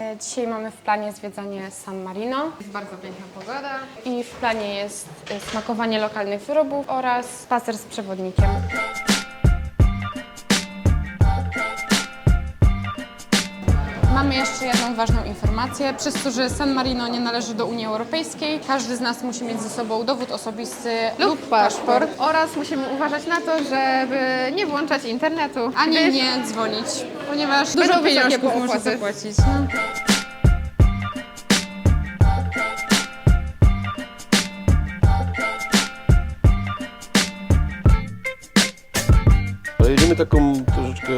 E, Dzisiaj mamy w planie zwiedzanie San Marino. Jest bardzo piękna pogoda. I w planie jest e, smakowanie lokalnych wyrobów oraz spacer z przewodnikiem. Mamy jeszcze jedną ważną informację. Przez to, że San Marino nie należy do Unii Europejskiej, każdy z nas musi mieć ze sobą dowód osobisty lub, paszport. Oraz musimy uważać na to, żeby nie włączać internetu. Ani gdyż nie dzwonić, ponieważ Będą dużo pieniążków można opłaty. zapłacić. No. Jedziemy taką troszeczkę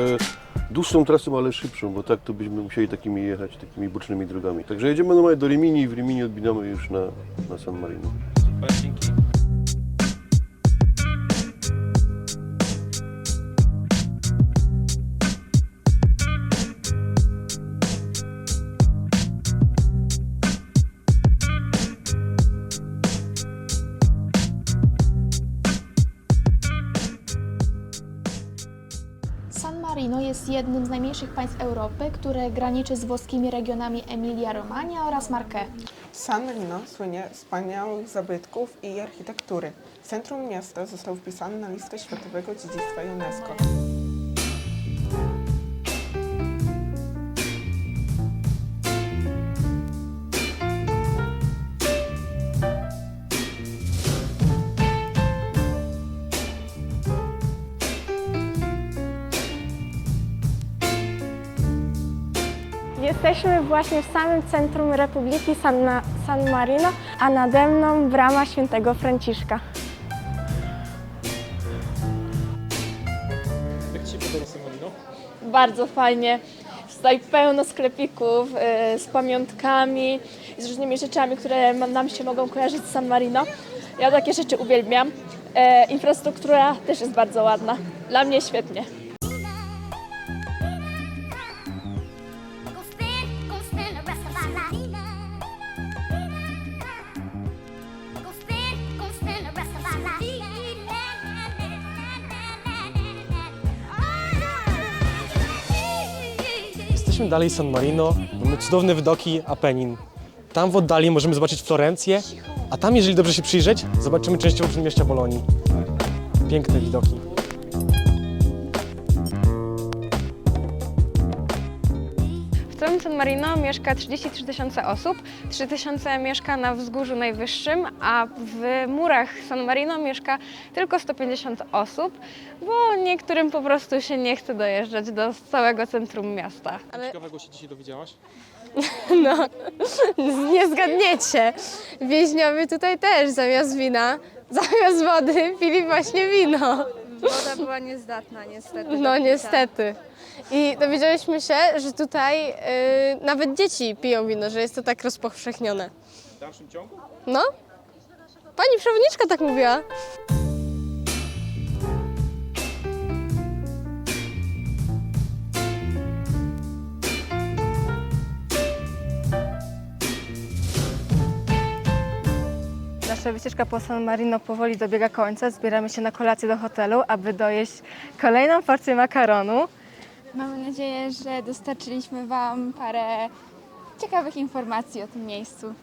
dłuższą trasą, ale szybszą, bo tak to byśmy musieli takimi jechać, takimi bocznymi drogami. Także jedziemy normalnie do Rimini i w Rimini odbinamy już na, na San Marino. San Marino jest jednym z najmniejszych państw Europy, które graniczy z włoskimi regionami Emilia-Romagna oraz Marche. San Marino słynie wspaniałych zabytków i architektury. Centrum miasta został wpisany na listę Światowego Dziedzictwa UNESCO. Jesteśmy właśnie w samym centrum Republiki San, San Marino, a nade mną brama świętego Franciszka. Jak Ci się podoba San Marino? Bardzo fajnie. Jest tutaj pełno sklepików y, z pamiątkami, z różnymi rzeczami, które nam się mogą kojarzyć z San Marino. Ja takie rzeczy uwielbiam. E, infrastruktura też jest bardzo ładna. Dla mnie świetnie. Jesteśmy dalej San Marino, mamy cudowne widoki Apenin. Tam w oddali możemy zobaczyć Florencję, a tam, jeżeli dobrze się przyjrzeć, zobaczymy częściowo przedmieścia Bolonii. Piękne widoki. Całym San Marino mieszka 33 tysiące osób, 3 tysiące mieszka na wzgórzu najwyższym, a w murach San Marino mieszka tylko 150 osób, bo niektórym po prostu się nie chce dojeżdżać do całego centrum miasta. Ale... Ciekawego się dzisiaj dowiedziałaś? No, nie zgadniecie. Więźniowie tutaj też zamiast wina, zamiast wody pili właśnie wino. Woda była niezdatna niestety. No niestety. I dowiedzieliśmy się, że tutaj y, nawet dzieci piją wino, że jest to tak rozpowszechnione. W dalszym ciągu? No? Pani przewodniczka tak mówiła. Nasza wycieczka po San Marino powoli dobiega końca. Zbieramy się na kolację do hotelu, aby dojeść kolejną porcję makaronu. Mamy nadzieję, że dostarczyliśmy Wam parę ciekawych informacji o tym miejscu.